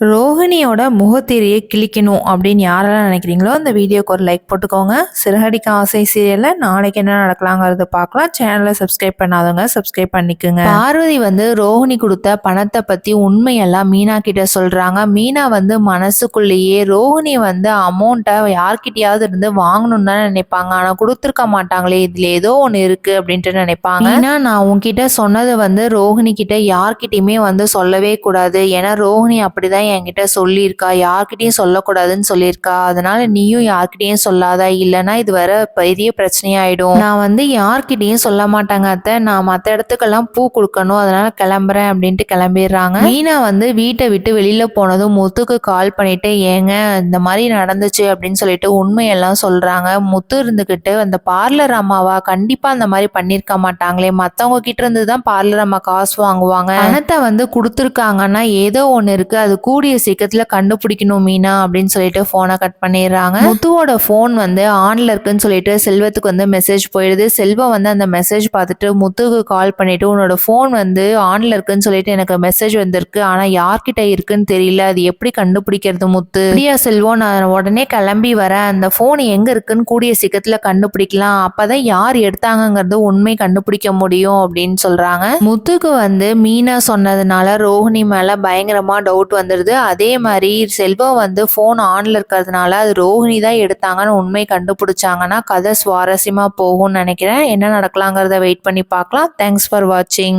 ரோஹிணியோட முகத்திரையை கிழிக்கணும் அப்படின்னு யாரெல்லாம் நினைக்கிறீங்களோ அந்த வீடியோக்கு ஒரு லைக் போட்டுக்கோங்க. சிறகடிக்க ஆசை சீரியலில் நாளைக்கு என்ன நடக்கலாங்கிறத பார்க்கலாம். சேனலை சப்ஸ்கிரைப் பண்ணாதவங்க சப்ஸ்கிரைப் பண்ணிக்கோங்க. பார்வதி வந்து ரோஹிணி கொடுத்த பணத்தை பற்றி உண்மையெல்லாம் மீனா கிட்ட சொல்கிறாங்க மீனா வந்து மனசுக்குள்ளேயே ரோஹிணி வந்து அமௌண்ட்டை யார்கிட்டயாவது இருந்து வாங்கணும்னு தான் நினைப்பாங்க. ஆனால் கொடுத்துருக்க மாட்டாங்களே இதில் ஏதோ ஒன்று இருக்குது அப்படின்ட்டு நினைப்பாங்க. ஏன்னா நான் உன்கிட்ட சொன்னது வந்து ரோஹிணி கிட்ட யார்கிட்டயுமே வந்து சொல்லவே கூடாது. ஏன்னா ரோஹிணி அப்படிதான் என்கிட்ட சொல்லியிருக்கா யார்கிட்டையும் சொல்லக்கூடாதுன்னு சொல்லியிருக்கா. அதனால நீயும் யார்கிட்டையும் சொல்லாத? இல்லைன்னா இது வர பெரிய பிரச்சனையாயிடும். நான் வந்து யார்கிட்டையும் சொல்ல மாட்டாங்க அத்தை. நான் மற்ற இடத்துக்கெல்லாம் பூ கொடுக்கணும். அதனால கிளம்புறேன் அப்படின்ட்டு கிளம்பிடுறாங்க. மீனா வந்து வீட்டை விட்டு வெளியில போனதும் முத்துக்கு கால் பண்ணிட்டு ஏங்க இந்த மாதிரி நடந்துச்சு அப்படின்னு சொல்லிட்டு உண்மையெல்லாம் சொல்றாங்க. முத்து இருந்துகிட்டு அந்த பார்லர் அம்மாவா? கண்டிப்பா அந்த மாதிரி பண்ணிருக்க மாட்டாங்களே. மத்தவங்க கிட்ட இருந்து தான் பார்லர் அம்மா காசு வாங்குவாங்க. பணத்தை வந்து கொடுத்துருக்காங்கன்னா ஏதோ ஒன்று இருக்கு. அது கூடிய சீக்கிரத்தில் கண்டுபிடிக்கணும் மீனா அப்படின்னு சொல்லிட்டு ஃபோனை கட் பண்ணிடுறாங்க. முத்துவோட ஃபோன் வந்து ஆன்ல இருக்குன்னு சொல்லிட்டு செல்வத்துக்கு வந்து மெசேஜ் போயிடுது. செல்வம் வந்து அந்த மெசேஜ் பார்த்துட்டு முத்துக்கு கால் பண்ணிட்டு உன்னோட ஃபோன் வந்து ஆன்ல இருக்குன்னு சொல்லிட்டு எனக்கு மெசேஜ் வந்திருக்கு. ஆனால் யார்கிட்ட இருக்குன்னு தெரியல. அது எப்படி கண்டுபிடிக்கிறது முத்து? அப்படியா செல்வம். நான் உடனே கிளம்பி வரேன். அந்த ஃபோன் எங்க இருக்குன்னு கூடிய சீக்கிரத்தில் கண்டுபிடிக்கலாம். அப்பதான் யார் எடுத்தாங்கங்கிறது உண்மை கண்டுபிடிக்க முடியும் அப்படின்னு சொல்றாங்க. முத்துக்கு வந்து மீனா சொன்னதுனால ரோஹிணி மேல பயங்கரமா டவுட் வருது அதே மாதிரி செல்வம் வந்து ஃபோன் ஆன்ல இருக்கிறதுனால அது ரோஹிணி தான் எடுத்தாங்கன்னு உண்மை கண்டுபிடிச்சாங்கன்னா கதை சுவாரஸ்யமா போகும்னு நினைக்கிறேன். என்ன நடக்கலாங்கிறத வெயிட் பண்ணி பார்க்கலாம். தேங்க்ஸ் ஃபார் வாட்சிங்